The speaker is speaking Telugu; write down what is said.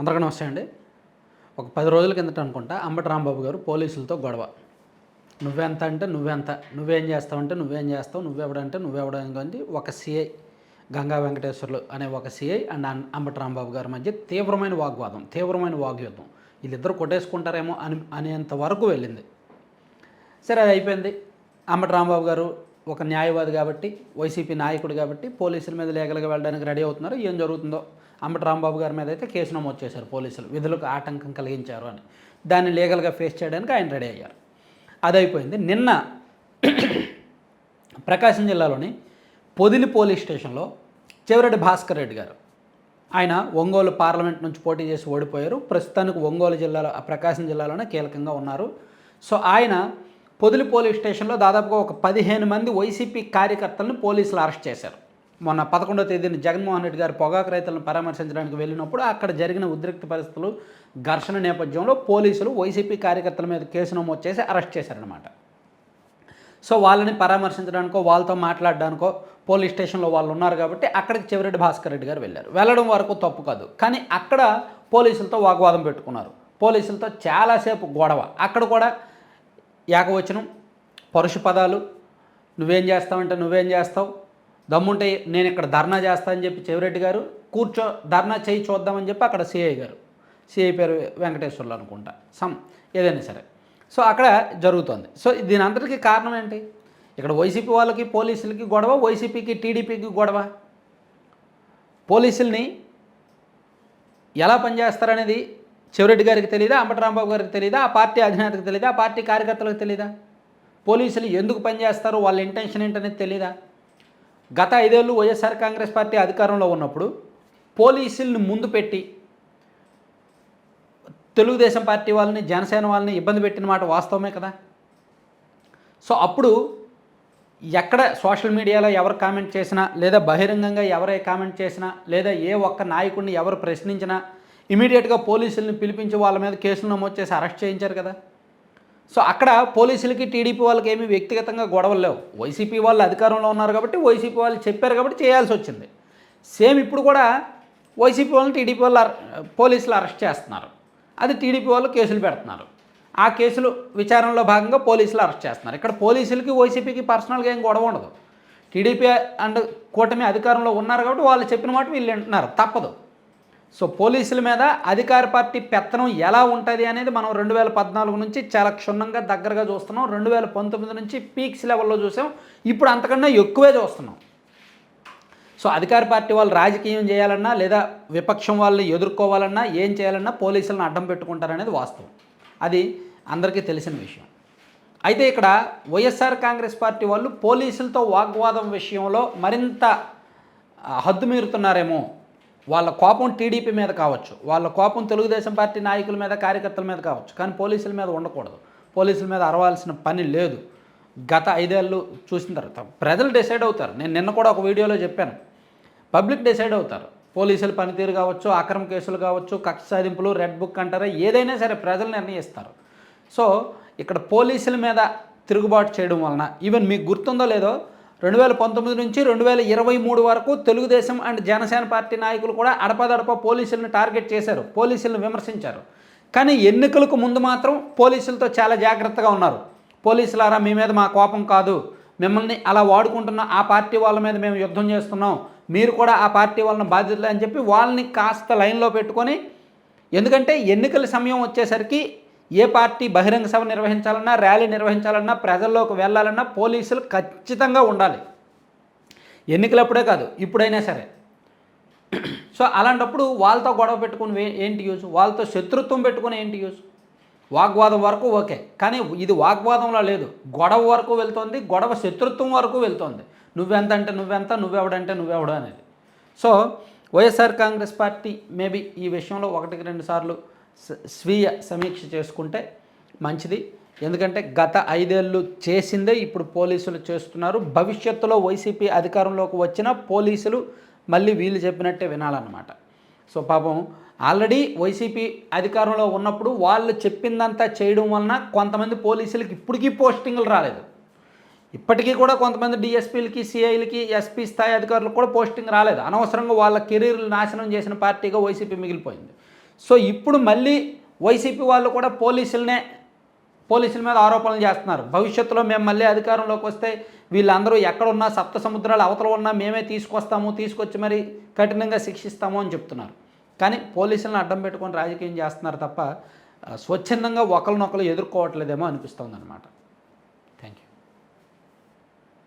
అందరికీ నమస్తే అండి. ఒక పది రోజుల కిందట అనుకుంటా అంబటి రాంబాబు గారు పోలీసులతో గొడవ. నువ్వెంత అంటే నువ్వెంత నువ్వేం చేస్తావు అంటే నువ్వేం చేస్తావు నువ్వెవడంటే నువ్వెవడం కానీ ఒక సిఐ గంగా వెంకటేశ్వర్లు అనే ఒక సిఐ అండ్ అన్- అంబటి రాంబాబు గారి మధ్య తీవ్రమైన వాగ్వాదం తీవ్రమైన వాగ్యుద్ధం. వీళ్ళిద్దరు కొట్టేసుకుంటారేమో అని అనేంత వరకు వెళ్ళింది. సరే అది అయిపోయింది. అంబటి రాంబాబు గారు ఒక న్యాయవాది కాబట్టి వైసీపీ నాయకుడు కాబట్టి పోలీసుల మీద లేఖలుగా వెళ్ళడానికి రెడీ అవుతున్నారు. ఏం జరుగుతుందో అంబటి రాంబాబు గారి మీద అయితే కేసు నమోదు చేశారు పోలీసులు. విధులకు ఆటంకం కలిగించారు అని. దాన్ని లీగల్గా ఫేస్ చేయడానికి ఆయన రెడీ అయ్యారు. అది అయిపోయింది నిన్న ప్రకాశం జిల్లాలోని పొదిలి పోలీస్ స్టేషన్లో చెవిరెడ్డి భాస్కర్ రెడ్డి గారు ఆయన ఒంగోలు పార్లమెంట్ నుంచి పోటీ చేసి ఓడిపోయారు. ప్రస్తుతానికి ఒంగోలు జిల్లాలో ఆ ప్రకాశం జిల్లాలోనే కీలకంగా ఉన్నారు. సో ఆయన పొదిలి పోలీస్ స్టేషన్లో దాదాపుగా ఒక పదిహేను మంది వైసీపీ కార్యకర్తలను పోలీసులు అరెస్ట్ చేశారు. మొన్న పదకొండో తేదీన జగన్మోహన్ రెడ్డి గారు పొగాకు రైతులను పరామర్శించడానికి వెళ్ళినప్పుడు అక్కడ జరిగిన ఉద్రిక్త పరిస్థితులు ఘర్షణ నేపథ్యంలో పోలీసులు వైసీపీ కార్యకర్తల మీద కేసు నమోదు చేసి అరెస్ట్ చేశారనమాట సో వాళ్ళని పరామర్శించడానికో వాళ్ళతో మాట్లాడడానికో పోలీస్ స్టేషన్లో వాళ్ళు ఉన్నారు కాబట్టి అక్కడికి చివరెడ్డి భాస్కర్ రెడ్డి గారు వెళ్ళారు. వెళ్ళడం వరకు తప్పు కాదు. కానీ అక్కడ పోలీసులతో వాగ్వాదం పెట్టుకున్నారు. పోలీసులతో చాలాసేపు గొడవ. అక్కడ కూడా ఏకవచనం పరుషు పదాలు నువ్వేం చేస్తావంటే నువ్వేం చేస్తావు? దమ్ముంటే నేను ఇక్కడ ధర్నా చేస్తా అని చెప్పి చెవిరెడ్డి గారు కూర్చో ధర్నా చేయి చూద్దామని చెప్పి అక్కడ సిఐ గారు. సిఐ పేరు వెంకటేశ్వర్లు అనుకుంటా. సమ్ ఏదైనా సరే. సో అక్కడ జరుగుతుంది. సో దీని అంతటికీ కారణం ఏంటి? ఇక్కడ వైసీపీ వాళ్ళకి పోలీసులకి గొడవ వైసీపీకి టీడీపీకి గొడవ. పోలీసుల్ని ఎలా పనిచేస్తారనేది చెవిరెడ్డి గారికి తెలియదా అంబటరాంబాబు గారికి తెలియదా ఆ పార్టీ అధినేతకు తెలియదా ఆ పార్టీ కార్యకర్తలకు తెలియదా పోలీసులు ఎందుకు పనిచేస్తారు వాళ్ళ ఇంటెన్షన్ ఏంటనేది తెలియదా గత ఐదేళ్ళు వైఎస్ఆర్ కాంగ్రెస్ పార్టీ అధికారంలో ఉన్నప్పుడు పోలీసుల్ని ముందు పెట్టి తెలుగుదేశం పార్టీ వాళ్ళని జనసేన వాళ్ళని ఇబ్బంది పెట్టిన మాట వాస్తవమే కదా? సో అప్పుడు ఎక్కడ సోషల్ మీడియాలో ఎవరు కామెంట్ చేసినా లేదా బహిరంగంగా ఎవరే కామెంట్ చేసినా లేదా ఏ ఒక్క నాయకుడిని ఎవరు ప్రశ్నించినా ఇమీడియట్గా పోలీసుల్ని పిలిపించి వాళ్ళ మీద కేసులు నమోదు చేసి అరెస్ట్ చేయించారు కదా? సో అక్కడ పోలీసులకి టీడీపీ వాళ్ళకి ఏమీ వ్యక్తిగతంగా గొడవలు లేవు. వైసీపీ వాళ్ళు అధికారంలో ఉన్నారు కాబట్టి వైసీపీ వాళ్ళు చెప్పారు కాబట్టి చేయాల్సి వచ్చింది. సేమ్ ఇప్పుడు కూడా వైసీపీ వాళ్ళని టీడీపీ వాళ్ళు పోలీసులు అరెస్ట్ చేస్తున్నారు. అది టీడీపీ వాళ్ళు కేసులు పెడుతున్నారు. ఆ కేసులు విచారణలో భాగంగా పోలీసులు అరెస్ట్ చేస్తున్నారు. ఇక్కడ పోలీసులకి వైసీపీకి పర్సనల్గా ఏం గొడవ ఉండదు. టీడీపీ అండ్ కూటమి అధికారంలో ఉన్నారు కాబట్టి వాళ్ళు చెప్పిన మాట వీళ్ళు వింటున్నారు. తప్పదు. సో పోలీసుల మీద అధికార పార్టీ పెత్తనం ఎలా ఉంటుంది అనేది మనం రెండు వేల పద్నాలుగు నుంచి చాలా క్షుణ్ణంగా దగ్గరగా చూస్తున్నాం. రెండు వేల పంతొమ్మిది నుంచి పీక్స్ లెవెల్లో చూసాం. ఇప్పుడు అంతకన్నా ఎక్కువే చూస్తున్నాం. సో అధికార పార్టీ వాళ్ళు రాజకీయం చేయాలన్నా లేదా విపక్షం వాళ్ళని ఎదుర్కోవాలన్నా ఏం చేయాలన్నా పోలీసులను అడ్డం పెట్టుకుంటారనేది వాస్తవం. అది అందరికీ తెలిసిన విషయం. అయితే ఇక్కడ వైఎస్ఆర్ కాంగ్రెస్ పార్టీ వాళ్ళు పోలీసులతో వాగ్వాదం విషయంలో మరింత హద్దుమీరుతున్నారేమో హద్దు మీరుతున్నారేమో వాళ్ళ కోపం టీడీపీ మీద కావచ్చు వాళ్ళ కోపం తెలుగుదేశం పార్టీ నాయకుల మీద కార్యకర్తల మీద కావచ్చు. కానీ పోలీసుల మీద ఉండకూడదు. పోలీసుల మీద అరవాల్సిన పని లేదు. గత ఐదేళ్ళు చూసిన తర్వాత ప్రజలు డిసైడ్ అవుతారు. నేను నిన్న కూడా ఒక వీడియోలో చెప్పాను. పబ్లిక్ డిసైడ్ అవుతారు. పోలీసుల పనితీరు కావచ్చు అక్రమ కేసులు కావచ్చు కక్ష సాధింపులు రెడ్ బుక్ అంటారా ఏదైనా సరే ప్రజలు నిర్ణయిస్తారు. సో ఇక్కడ పోలీసుల మీద తిరుగుబాటు చేయడం వలన ఈవెన్ మీకు గుర్తుందో లేదో రెండు వేల పంతొమ్మిది నుంచి రెండు వేల ఇరవై మూడు వరకు తెలుగుదేశం అండ్ జనసేన పార్టీ నాయకులు కూడా అడపదడప పోలీసులను టార్గెట్ చేశారు పోలీసులను విమర్శించారు. కానీ ఎన్నికలకు ముందు మాత్రం పోలీసులతో చాలా జాగ్రత్తగా ఉన్నారు. పోలీసులారా మీ మీద మా కోపం కాదు. మిమ్మల్ని అలా వాడుకుంటున్న ఆ పార్టీ వాళ్ళ మీద మేము యుద్ధం చేస్తున్నాం. మీరు కూడా ఆ పార్టీ వాళ్ళని బాధ్యతలు అని చెప్పి వాళ్ళని కాస్త లైన్లో పెట్టుకొని ఎందుకంటే ఎన్నికల సమయం వచ్చేసరికి ఏ పార్టీ బహిరంగ సభ నిర్వహించాలన్నా ర్యాలీ నిర్వహించాలన్నా ప్రజల్లోకి వెళ్ళాలన్నా పోలీసులు ఖచ్చితంగా ఉండాలి. ఎన్నికలప్పుడే కాదు ఇప్పుడైనా సరే. సో అలాంటప్పుడు వాళ్ళతో గొడవ పెట్టుకుని ఏంటి యూజ్? వాళ్ళతో శత్రుత్వం పెట్టుకుని ఏంటి యూజ్? వాగ్వాదం వరకు ఓకే కానీ ఇది వాగ్వాదంలో లేదు. గొడవ వరకు వెళ్తుంది గొడవ శత్రుత్వం వరకు వెళ్తుంది. నువ్వెంత అంటే నువ్వెంత నువ్వెవడంటే నువ్వెవడు అనేది. So YSR Congress party maybe ఈ విషయంలో ఒకటికి రెండు సార్లు స్వీయ సమీక్ష చేసుకుంటే మంచిది. ఎందుకంటే గత ఐదేళ్ళు చేసిందే ఇప్పుడు పోలీసులు చేస్తున్నారు. భవిష్యత్తులో వైసీపీ అధికారంలోకి వచ్చిన పోలీసులు మళ్ళీ వీళ్ళు చెప్పినట్టే వినాలన్నమాట. సో పాపం ఆల్రెడీ వైసీపీ అధికారంలో ఉన్నప్పుడు వాళ్ళు చెప్పిందంతా చేయడం వలన కొంతమంది పోలీసులకి ఇప్పటికీ పోస్టింగ్లు రాలేదు. ఇప్పటికీ కూడా కొంతమంది డిఎస్పీలకి సిఐలకి ఎస్పీ స్థాయి అధికారులకు కూడా పోస్టింగ్ రాలేదు. అనవసరంగా వాళ్ళ కెరీర్లు నాశనం చేసిన పార్టీగా వైసీపీ మిగిలిపోయింది. సో ఇప్పుడు మళ్ళీ వైసీపీ వాళ్ళు కూడా పోలీసులనే పోలీసుల మీద ఆరోపణలు చేస్తున్నారు. భవిష్యత్తులో మేము మళ్ళీ అధికారంలోకి వస్తే వీళ్ళందరూ ఎక్కడున్నా సప్త సముద్రాలు అవతల ఉన్నా మేమే తీసుకొస్తాము తీసుకొచ్చి మరి కఠినంగా శిక్షిస్తాము అని చెప్తున్నారు. కానీ పోలీసులను అడ్డం పెట్టుకొని రాజకీయం చేస్తున్నారు తప్ప స్వచ్ఛందంగా ఒకరినొకరు ఎదుర్కోవట్లేదేమో అనిపిస్తుంది అనమాట